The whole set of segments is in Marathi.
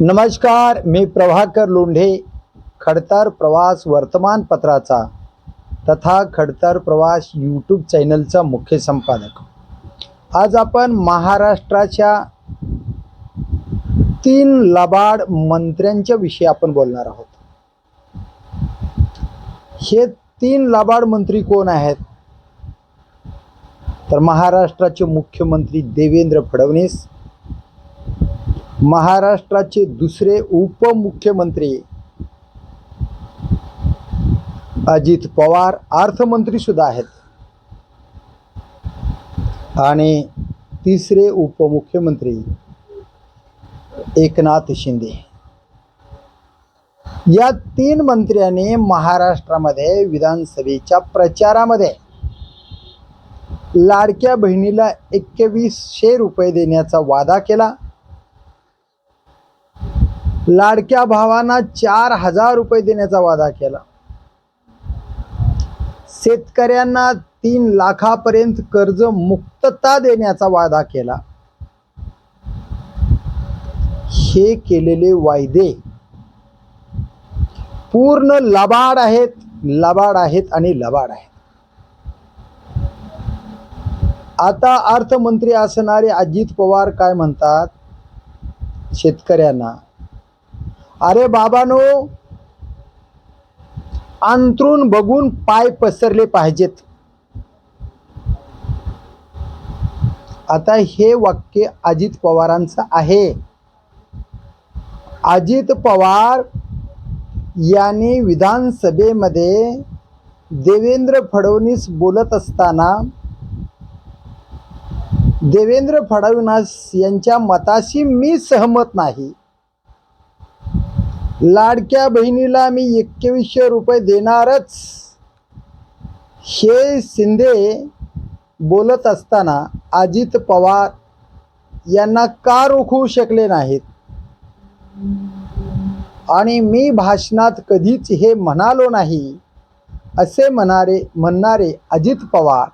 नमस्कार मी प्रभाकर लोंढे खडतर प्रवास वर्तमानपत्राचा तथा खडतर प्रवास यूट्यूब चॅनलचा मुख्य संपादक. आज आपण महाराष्ट्राच्या तीन लबाड मंत्र्यांच्या विषयी आपण बोलणार आहोत. हे तीन लबाड मंत्री कोण आहेत? तर महाराष्ट्राचे मुख्यमंत्री देवेंद्र फडणवीस महाराष्ट्राचे दुसरे उपमुख्यमंत्री अजित पवार अर्थमंत्री सुद्धा आहेत. आणि तिसरे उपमुख्यमंत्री एकनाथ शिंदे. या तीन मंत्र्यांनी महाराष्ट्रामध्ये विधानसभेच्या प्रचारामध्ये लाडक्या बहिणीला एकवीसशे रुपये देण्याचा वादा केला. लाडक्या भावांना चार हजार रुपये देण्याचा वादा केला. शेतकऱ्यांना तीन लाखापर्यंत कर्ज मुक्तता देण्याचा वादा केला. हे केलेले वायदे पूर्ण लबाड आहेत लबाड आहेत आणि लबाड आहेत. आता अर्थमंत्री असणारे अजित पवार काय म्हणतात? शेतकऱ्यांना अरे बाबानो अंतरून बघून पाय पसरले पाहिजेत. आता हे वाक्य अजित पवारांचं आहे. अजित पवार यांनी विधानसभेमध्ये देवेंद्र फडणवीस बोलत असताना देवेंद्र फडणवीस यांच्या मताशी मी सहमत नाही. लाडक्या बहिणीला मी एकवीसशे रुपये देणारच. हे शिंदे बोलत असताना अजित पवार यांना का रोखू शकले नाहीत? आणि मी भाषणात कधीच हे म्हणालो नाही असे म्हणारे म्हणणारे अजित पवार.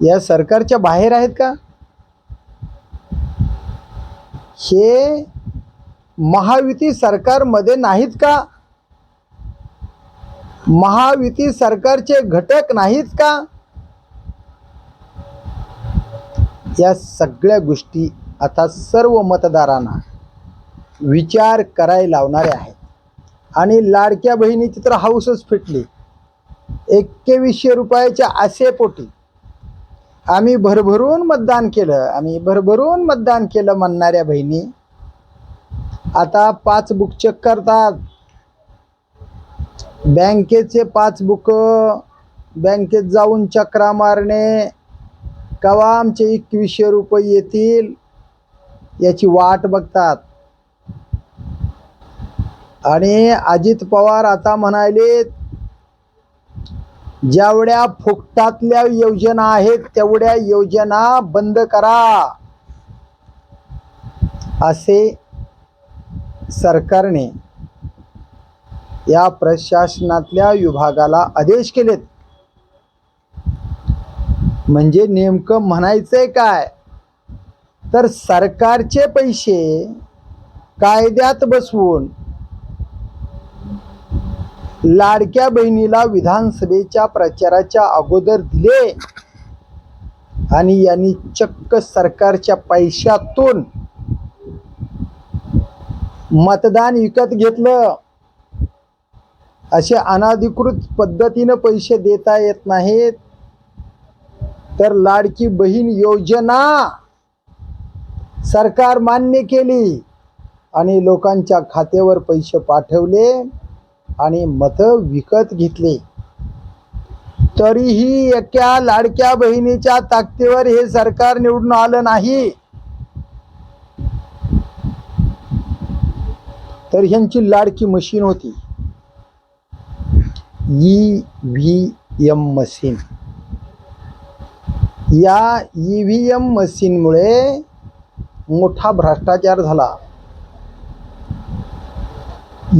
या सरकारच्या बाहेर आहेत का? हे महायुती सरकारमध्ये नाहीत का? महायुती सरकारचे घटक नाहीत का? या सगळ्या गोष्टी आता सर्व मतदारांना विचार करायला लावणारे आहेत. आणि लाडक्या बहिणीची तर हाऊसच फिटली. एक्केवीसशे रुपयाच्या आशेपोटी आम्ही भरभरून मतदान केलं. आम्ही भरभरून मतदान केलं म्हणणाऱ्या बहिणी आता पाच बुक चेक करतात. बँकेचे पाच बुक बँकेत जाऊन चक्रा मारणे. कवा आमचे एकवीसशे रुपये येतील? याची वाट बघतात. आणि अजित पवार आता म्हणाले जेवढ्या फुकटातल्या योजना आहेत तेवढ्या योजना बंद करा. असे सरकारने या प्रशासनातल्या विभागाला आदेश केलेत. म्हणजे नेमकं म्हणायचंय काय? तर सरकारचे पैसे कायद्यात बसवून लाडक्या बहिणीला विधानसभेच्या प्रचाराच्या अगोदर दिले आणि यांनी चक्क सरकारच्या पैशातून मतदान विकत घेतलं. असे अनाधिकृत पद्धतीनं पैसे देता येत नाहीत. तर लाडकी बहीण योजना सरकार मान्य केली आणि लोकांच्या खात्यावर पैसे पाठवले आणि मतं विकत घेतले. तरीही एका लाडक्या बहिणीच्या ताकदीवर हे सरकार निवडून आलं नाही. तर ह्यांची लाडकी मशीन होती. E V M machine. या ई व्ही एम मशीनमुळे मोठा भ्रष्टाचार झाला.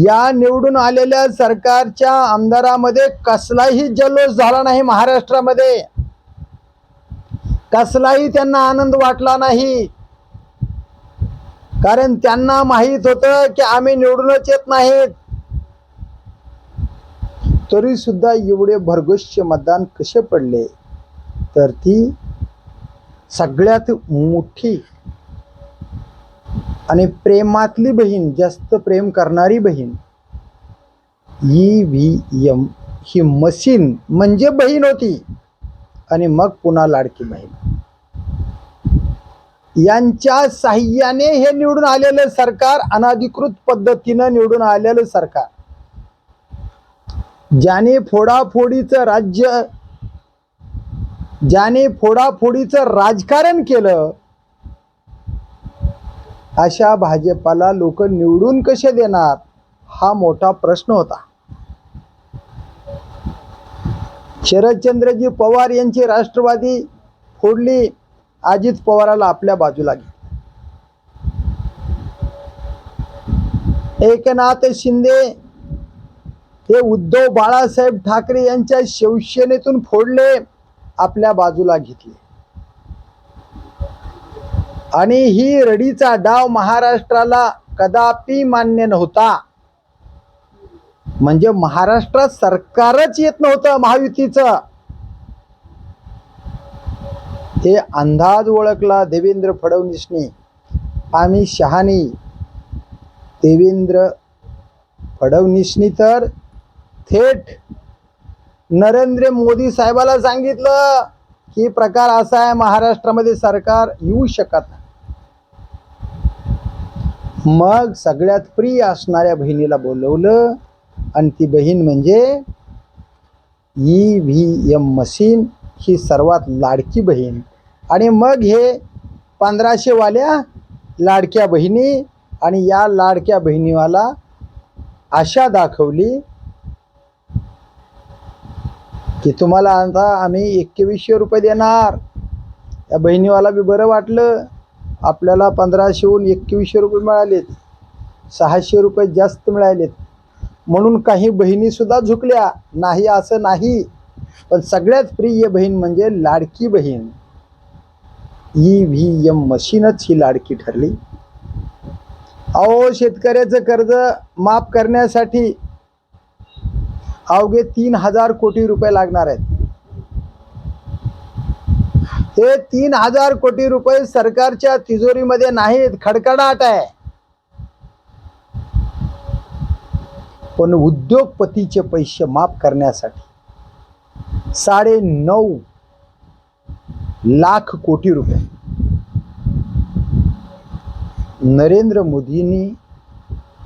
या निवडून आलेल्या सरकारच्या आमदारामध्ये कसलाही जल्लोष झाला नाही महाराष्ट्रामध्ये. कसलाही त्यांना आनंद वाटला नाही. कारण त्यांना माहीत होतं की आम्ही निवडूनच येत नाहीत. तरी सुद्धा एवढे भरघोष मतदान कसे पडले? तर ती सगळ्यात मोठी आणि प्रेमातली बहीण जास्त प्रेम करणारी बहीण ई व्ही एम ही मशीन म्हणजे बहीण होती. आणि मग पुन्हा लाडकी बहीण. यांच्या साह्याने हे निवडून आलेलं सरकार अनाधिकृत पद्धतीनं निवडून आलेलं सरकार. ज्याने फोडाफोडीचं राज्य ज्याने फोडाफोडीचं राजकारण केलं अशा भाजपाला लोक निवडून कसे देणार हा मोठा प्रश्न होता. शरदचंद्रजी पवार यांची राष्ट्रवादी फोडली. अजित पवाराला आपल्या बाजूला घे. एकनाथ शिंदे हे उद्धव बाळासाहेब ठाकरे यांच्या शिवसेनेतून फोडले आपल्या बाजूला घेतले. आणि ही रडीचा डाव महाराष्ट्राला कदापि मान्य नव्हता. म्हणजे महाराष्ट्रात सरकारच येत नव्हतं महायुतीचं. हे अंदाज ओळखला देवेंद्र फडणवीसनी. आम्ही शहानी देवेंद्र फडणवीसनी तर थेट नरेंद्र मोदी साहेबाला सांगितलं की प्रकार असा आहे महाराष्ट्रामध्ये सरकार येऊ शकत नाही. मग सगळ्यात प्रिय असणाऱ्या बहिणीला बोलवलं आणि ती बहीण म्हणजे ई व्ही एम मशीन ही सर्वात लाडकी बहीण. आणि मग हे पंधराशेवाल्या लाडक्या बहिणी आणि या लाडक्या बहिणीवाला आशा दाखवली की तुम्हाला आता आम्ही एकवीसशे रुपये देणार. या बहिणीवाला बी बरं वाटलं. आपल्याला पंधराशेहून एकवीसशे रुपये मिळालेत. सहाशे रुपये जास्त मिळालेत. म्हणून काही बहिणीसुद्धा झुकल्या. नाही असं नाही. पण सगळ्यात प्रिय बहीण म्हणजे लाडकी बहीण. ई व्ही एम मशीनच ही लाडकी ठरली. अहो शेतकऱ्याचं कर्ज माफ करण्यासाठी अवघे तीन हजार कोटी रुपये लागणार आहेत. हे तीन हजार कोटी रुपये सरकारच्या तिजोरीमध्ये नाहीत खडखडाट आहे. पण उद्योगपतीचे पैसे माफ करण्यासाठी साडे नऊ लाख कोटी रुपये. नरेंद्र मोदींनी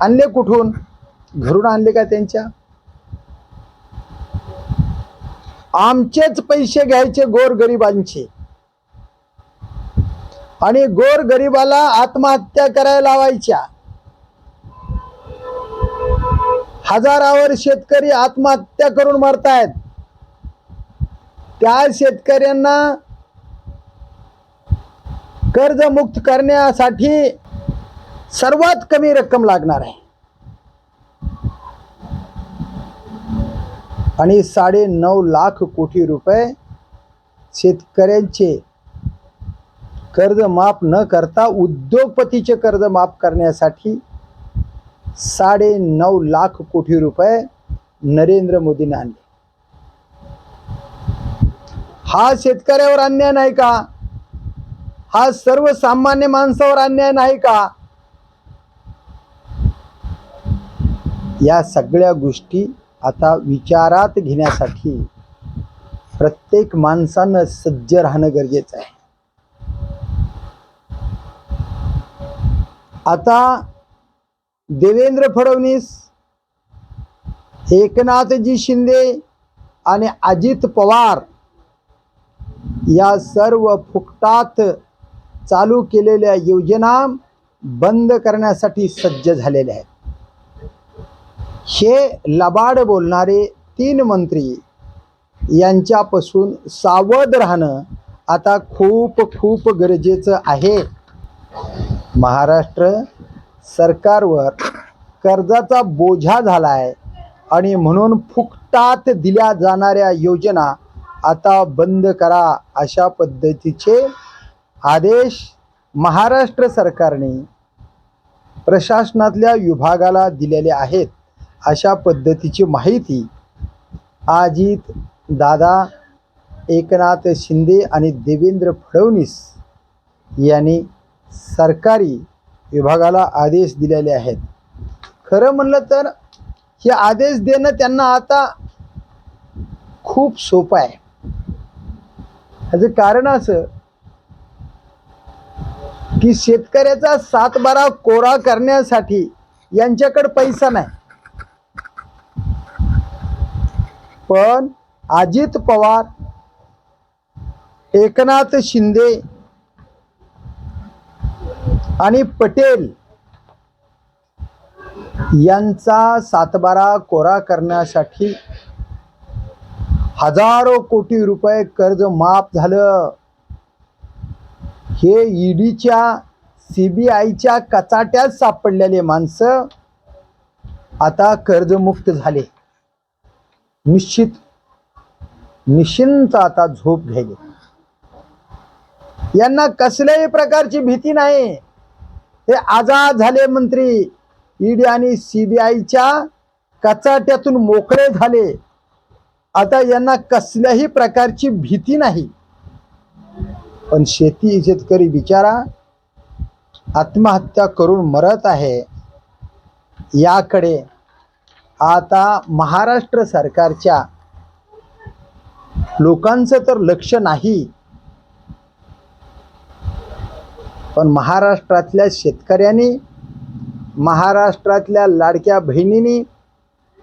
आणले कुठून? घरून आणले का त्यांच्या? आमचेच पैसे घ्यायचे गोरगरिबांचे. आणि गोरगरिबाला आत्महत्या करायला लावायच्या. हजारावर शेतकरी आत्महत्या करून मरतायत. त्या शेतकऱ्यांना कर्जमुक्त करण्यासाठी सर्वात कमी रक्कम लागणार आहे. आणि साडे नऊ लाख कोटी रुपये शेतकऱ्यांचे कर्ज माफ न करता उद्योगपतीचे कर्ज माफ करण्यासाठी साडे नऊ लाख कोटी रुपये नरेंद्र मोदीने आणले. हा शेतकऱ्यावर अन्याय नाही का? हा सर्वसामान्य माणसावर अन्याय नाही का? या सगळ्या गोष्टी आता विचारात घेण्यासाठी प्रत्येक माणसानं सज्ज राहणं गरजेचं आहे. आता देवेंद्र फडणवीस एकनाथजी शिंदे आणि अजित पवार या सर्व फुकटात चालू केलेल्या योजना बंद करण्यासाठी सज्ज झालेल्या आहेत. हे लबाड बोलणारे तीन मंत्री यांच्यापासून सावध राहणं आता खूप खूप गरजेचं आहे. महाराष्ट्र सरकारवर कर्जाचा बोझा झाला आहे आणि म्हणून फुकटात दिल्या जाणाऱ्या योजना आता बंद करा अशा पद्धतीचे आदेश महाराष्ट्र सरकारने प्रशासनातल्या विभागाला दिलेले आहेत. अशा पद्धतीची माहिती अजित दादा एकनाथ शिंदे आणि देवेंद्र फडणवीस यांनी सरकारी विभागाला आदेश दिलेले आहेत. खरं म्हणलं तर हे आदेश देणं त्यांना आता खूप सोपं आहे. ह्याचं कारण असं की शेतकऱ्याचा सातबारा कोरा करण्यासाठी यांच्याकडे पैसा नाही. पण अजित पवार एकनाथ शिंदे आणि पटेल यांचा सातबारा कोरा करण्यासाठी हजारो कोटी रुपये कर्ज माफ झालं. हे ईडीच्या सी बी आयच्या कचाट्यात सापडलेले माणसं आता कर्जमुक्त झाले. निश्चित निश्चिंत आता झोप घ्यायली. यांना कसल्याही प्रकारची भीती नाही. हे आजाद झाले मंत्री ईडी आणि सीबीआयच्या कचाट्यातून मोकळे झाले. आता यांना कसल्याही प्रकारची भीती नाही. पण शेती शेतकरी बिचारा आत्महत्या करून मरत आहे. याकडे आता महाराष्ट्र सरकारच्या लोकांचं तर लक्ष नाही. पण महाराष्ट्रातल्या शेतकऱ्यांनी महाराष्ट्रातल्या लाडक्या बहिणींनी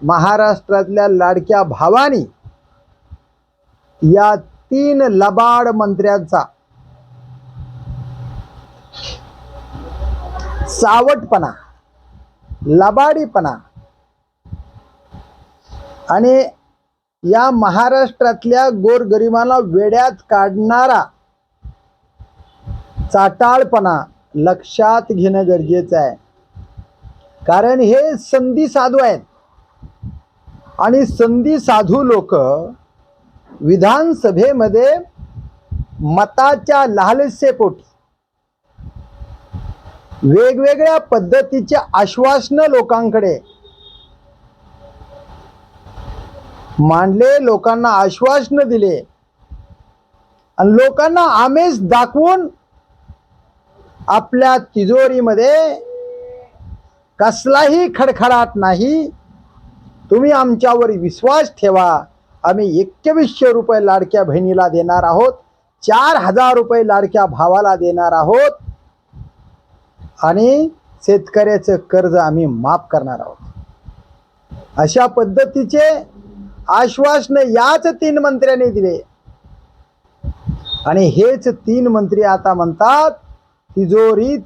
महाराष्ट्रातल्या लाडक्या भावानी या तीन लबाड मंत्र्यांचा सावटपणा लबाडीपणा. आणि या महाराष्ट्रातल्या गोरगरिबांना वेड्यात काढणारा चाटाळपणा लक्षात घेणं गरजेचं आहे. कारण हे संधी साधू आहेत. आणि संधी साधू लोक विधानसभेमध्ये मताच्या लालसेपोटी वेगवेगळ्या पद्धतीचे आश्वासनं लोकांकडे. मांडले लोकांना आश्वासनं दिले. आणि लोकांना आमेश दाखवून आपल्या तिजोरीमध्ये कसलाही खडखडाट नाही तुम्ही आमच्यावर विश्वास ठेवा. आम्ही एकवीसशे रुपये लाडक्या बहिणीला देणार आहोत चार हजार रुपये लाडक्या भावाला देणार आहोत. आणि शेतकऱ्याचं कर्ज आम्ही माफ करणार आहोत. अशा पद्धतीचे आश्वासन याच तीन मंत्र्यांनी दिले. आणि हेच तीन मंत्री आता म्हणतात तिजोरीत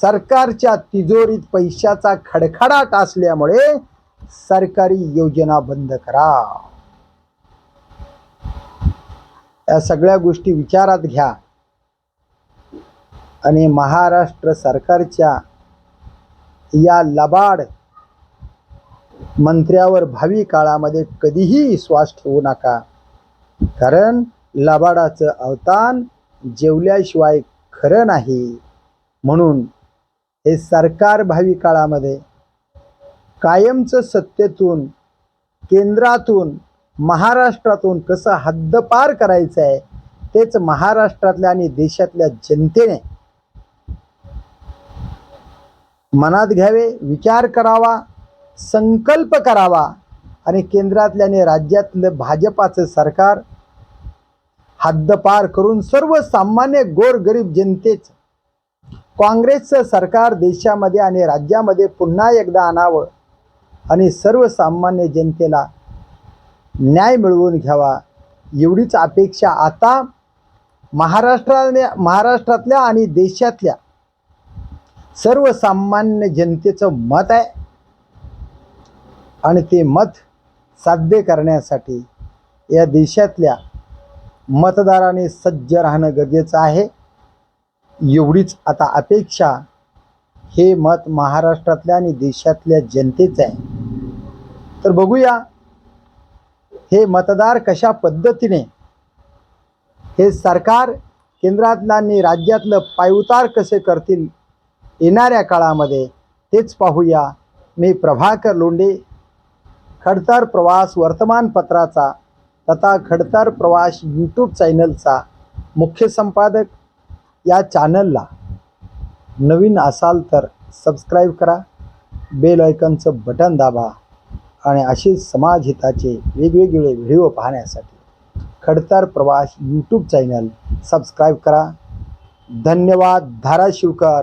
सरकारच्या तिजोरीत पैशाचा खडखडाट असल्यामुळे सरकारी योजना बंद करा. या सगळ्या गोष्टी विचारात घ्या. आणि महाराष्ट्र सरकारच्या या लबाड मंत्र्यावर भावी काळामध्ये कधीही विश्वास ठेवू नका. कारण लबाडाचं अवतान जेवल्याशिवाय खरं नाही. म्हणून हे सरकार भावी काळामध्ये कायमचं सत्तेतून केंद्रातून महाराष्ट्रातून कसं हद्दपार करायचं आहे तेच महाराष्ट्रातल्या आणि देशातल्या जनतेने मनात घ्यावे विचार करावा संकल्प करावा आणि केंद्रातल्या आणि राज्यातलं भाजपाचं सरकार हद्दपार करून सर्वसामान्य गोरगरीब जनतेच काँग्रेसचं सरकार देशामध्ये आणि राज्यामध्ये पुन्हा एकदा आणावं आणि सर्वसामान्य जनतेला न्याय मिळवून घ्यावा एवढीच अपेक्षा आता महाराष्ट्राने महाराष्ट्रातल्या आणि देशातल्या सर्वसामान्य जनतेचं मत आहे. आणि ते मत साध्य करण्यासाठी या देशातल्या मतदाराने सज्ज राहणं गरजेचं आहे. एवढीच आता अपेक्षा हे मत महाराष्ट्रातल्या आणि देशातल्या जनतेचं आहे. तर बघूया हे मतदार कशा पद्धतीने हे सरकार केंद्रातलं आणि राज्यातलं पायउतार कसे करतील येणाऱ्या काळामध्ये तेच पाहूया. मी प्रभाकर लोंढे खडतर प्रवास वर्तमानपत्राचा तथा खडतर प्रवास यूट्यूब चॅनलचा मुख्य संपादक या चॅनलला नवीन असाल तर सबस्क्राईब करा बेल आयकनचं बटन दाबा आणि असेच समाजहिताचे वेगवेगळे व्हिडिओ पाहण्यासाठी खडतर प्रवास यूट्यूब चॅनल सबस्क्राईब करा. धन्यवाद धाराशिवकर.